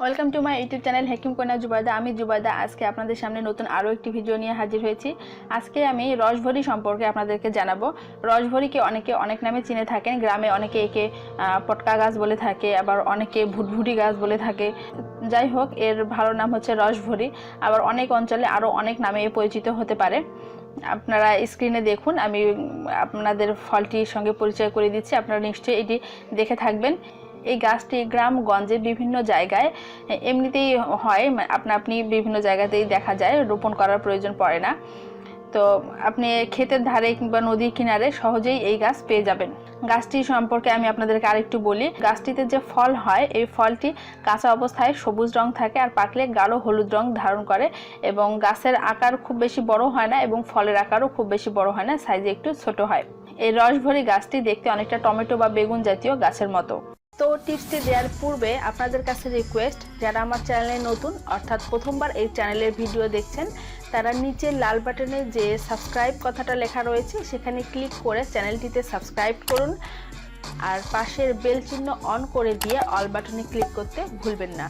Welcome to my YouTube channel Hakim কন্যা জুবাইদা আমি জুবাইদা আজকে আপনাদের সামনে নতুন আরও একটি ভিডিও নিয়ে হাজির হয়েছি। আজকে আমি রসভরি সম্পর্কে আপনাদেরকে জানাব। রসভরিকে অনেকে অনেক নামে চিনে থাকেন, গ্রামে অনেকে একে পটকা গাছ বলে থাকে, আবার অনেকে ভুটভুটি গাছ বলে থাকে। যাই হোক, এর ভালো নাম হচ্ছে রসভরি। আবার অনেক অঞ্চলে আরও অনেক নামে পরিচিত হতে পারে। আপনারা স্ক্রিনে দেখুন, আমি আপনাদের ফলটির সঙ্গে পরিচয় করে দিচ্ছি। আপনারা নিশ্চয়ই এটি দেখে থাকবেন। এই গাছটি গ্রামগঞ্জে বিভিন্ন জায়গায়, এমনিতেই হয়, আপনা, আপনি বিভিন্ন জায়গাতেই দেখা যায়, রোপণ করার প্রয়োজন পড়ে না। তো আপনি ক্ষেতের ধারে কিংবা নদীর কিনারে সহজেই এই গাছ পেয়ে যাবেন। গাছটি সম্পর্কে আমি আপনাদেরকে আরেকটু বলি। গাছটিতে যে ফল হয়, এই ফলটি কাঁচা অবস্থায় সবুজ রং থাকে আর পাকলে গাঢ় হলুদ রং ধারণ করে এবং গাছের আকার খুব বেশি বড় হয় না এবং ফলের আকারও খুব বেশি বড় হয় না, সাইজে একটু ছোট হয়। এই রসভরি গাছটি দেখতে অনেকটা টমেটো বা বেগুন জাতীয় গাছের মতো। তো টিপসটি দেওয়ার পূর্বে আপনাদের কাছে রিকোয়েস্ট যারা আমার চ্যানেলে নতুন, অর্থাৎ প্রথমবার এই চ্যানেলের ভিডিও দেখছেন, তারা নিচে লাল বাটনে যে সাবস্ক্রাইব কথাটা লেখা রয়েছে, সেখানে ক্লিক করে চ্যানেলটিতে সাবস্ক্রাইব করুন। আর পাশের বেল চিহ্ন অন করে দিয়ে অল বাটনে ক্লিক করতে ভুলবেন না।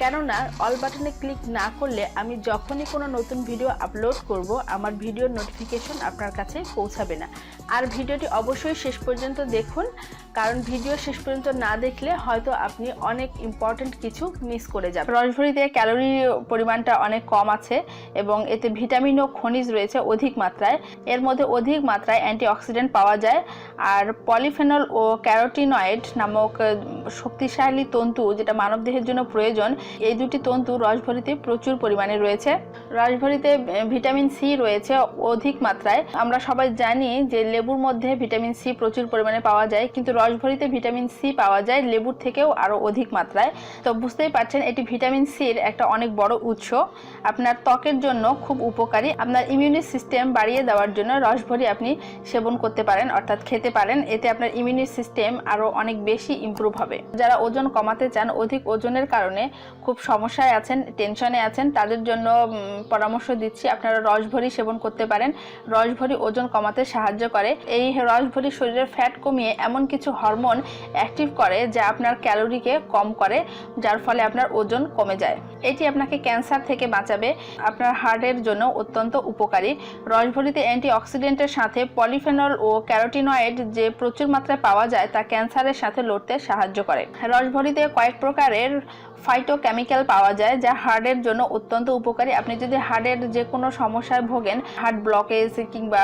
কেননা অল বাটনে ক্লিক না করলে আমি যখনই কোনো নতুন ভিডিও আপলোড করব, আমার ভিডিওর নোটিফিকেশন আপনার কাছে পৌঁছাবে না। আর ভিডিওটি অবশ্যই শেষ পর্যন্ত দেখুন, কারণ ভিডিও শেষ পর্যন্ত না দেখলে হয়তো আপনি অনেক ইম্পর্ট্যান্ট কিছু মিস করে যাবেন। রসভরিতে ক্যালোরি পরিমাণটা অনেক কম আছে এবং এতে ভিটামিন ও খনিজ রয়েছে অধিক মাত্রায়। এর মধ্যে অধিক মাত্রায় অ্যান্টিঅক্সিডেন্ট পাওয়া যায়। আর পলিফেনল ও ক্যারোটিনয়েড নামক শক্তিশালী তন্তু যেটা মানবদেহের জন্য প্রয়োজন এই দুটি তন্তু রসভরিতে প্রচুর পরিমাণে রয়েছে। রসভরিতে ভিটামিন সি রয়েছে অধিক মাত্রায়। আমরা সবাই জানি যে লেবুর মধ্যে ভিটামিন সি প্রচুর পরিমাণে পাওয়া যায়, কিন্তু রসভরিতে ভিটামিন সি পাওয়া যায় লেবুর থেকেও আরও অধিক মাত্রায়। তো বুঝতেই পারছেন, এটি ভিটামিন সির একটা অনেক বড় উৎস। আপনার ত্বকের জন্য খুব উপকারী। আপনার ইমিউনি সিস্টেম বাড়িয়ে দেওয়ার জন্য রসভরি আপনি সেবন করতে পারেন, অর্থাৎ খেতে পারেন। এতে আপনার ইমিউনি সিস্টেম আরও অনেক বেশি ইমপ্রুভ হবে। যারা ওজন কমাতে চান, অধিক ওজনের কারণে খুব সমস্যায় আছেন টেনশনে আছেন, তাদের জন্য পরামর্শ দিচ্ছি। আপনারা রসভরি সেবন করতে পারেন। রসভরি ওজন কমাতে সাহায্য করে। এই রসভরি শরীরের ফ্যাট কমিয়ে এমন কিছু হরমোন অ্যাক্টিভ করে যা আপনার ক্যালোরিকে কম করে, যার ফলে আপনার ওজন কমে যায়। এটি আপনাকে ক্যান্সার থেকে বাঁচাবে। আপনার হার্টের জন্য অত্যন্ত উপকারী। রসভরিতে অ্যান্টিঅক্সিডেন্টের সাথে পলিফেনল ও ক্যারোটিনয়েড যে প্রচুর মাত্রায় পাওয়া যায়, তা ক্যান্সারের সাথে লড়তে সাহায্য করে। রসভরিতে কয়েক প্রকারের ফাইটোকেমিক্যাল পাওয়া যায় যা হার্টের জন্য অত্যন্ত উপকারী। আপনি যদি হার্টের যে কোনো সমস্যায় ভোগেন হার্ট ব্লকেজ কিংবা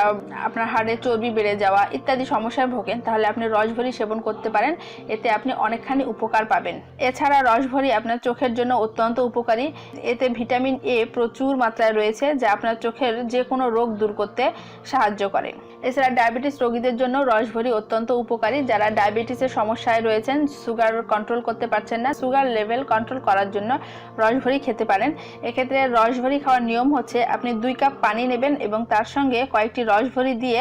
আপনার হার্টের চর্বি বেড়ে যাওয়া ইত্যাদি সমস্যায় ভোগেন, তাহলে আপনি রসভরি সেবন করতে পারেন। এতে আপনি অনেকখানি উপকার পাবেন। এছাড়া রসভরি আপনার চোখের জন্য অত্যন্ত উপকারী। এতে ভিটামিন এ প্রচুর মাত্রায় রয়েছে, যা আপনার চোখের যে কোনো রোগ দূর করতে সাহায্য করে। এছাড়া ডায়াবেটিস রোগীদের জন্য রসভরি অত্যন্ত উপকারী। যারা ডায়াবেটিসের সমস্যায় রয়েছেন সুগার কন্ট্রোল করতে পারছেন না সুগার লেভেল কন্ট্রোল করার জন্য রসভরি খেতে পারেন। এক্ষেত্রে রসভরি খাওয়ার নিয়ম হচ্ছে আপনি দুই কাপ পানি নেবেন এবং তার সঙ্গে কয়েকটি রসভরি দিয়ে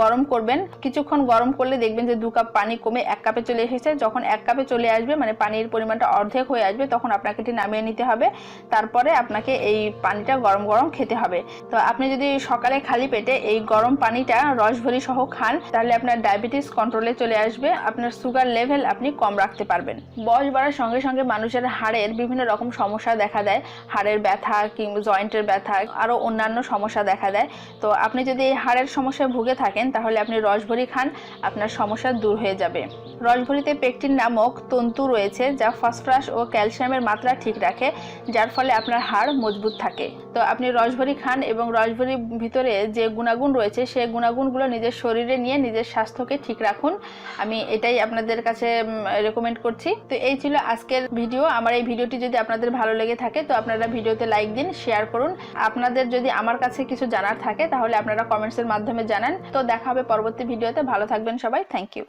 গরম করবেন। কিছুক্ষণ গরম করলে দেখবেন যে দু কাপ পানি কমে এক কাপে চলে এসেছে। যখন এক কাপে চলে আসবে মানে পানির পরিমাণটা অর্ধেক হয়ে আসবে, তখন আপনাকে এটি নামিয়ে নিতে হবে। তারপরে আপনাকে এই পানিটা গরম গরম খেতে হবে। তো আপনি যদি সকালে খালি পেটে এই গরম পানিটা, রসভরি সহ খান, তাহলে আপনার ডায়াবেটিস কন্ট্রোলে চলে আসবে। আপনার সুগার লেভেল আপনি কম রাখতে পারবেন। বয়স বাড়ার সঙ্গে সঙ্গে মানুষের হাড়ের বিভিন্ন রকম সমস্যা দেখা দেয়, হাড়ের ব্যথা কিংবা জয়েন্টের ব্যথা আরও অন্যান্য সমস্যা দেখা দেয়। তো আপনি যদি এই হাড়ের সমস্যায় ভুগে থাকেন, তাহলে আপনি রসভরি খান, আপনার সমস্যা দূর হয়ে যাবে। রসভরিতে পেকটিন নামক তন্তু রয়েছে, যা ফসফরাস ও ক্যালসিয়ামের মাত্রা ঠিক রাখে, যার ফলে আপনার হাড় মজবুত থাকে। তো আপনি রসভরি খান এবং রসভরির ভিতরে যে গুণাগুণ রয়েছে সেই গুণাগুণগুলো নিজের শরীরে নিয়ে নিজের স্বাস্থ্যকে ঠিক রাখুন। আমি এটাই আপনাদের কাছে রেকমেন্ড করছি। তো এই ছিল আজকের ভিডিও আমার এই ভিডিওটি যদি আপনাদের ভালো লেগে থাকে, তো আপনারা ভিডিওতে লাইক দিন শেয়ার করুন। আপনাদের যদি আমার কাছে কিছু জানার থাকে, তাহলে আপনারা কমেন্টসের মাধ্যমে জানান। তো দেখা হবে পরবর্তী ভিডিওতে। ভালো থাকবেন সবাই। Thank you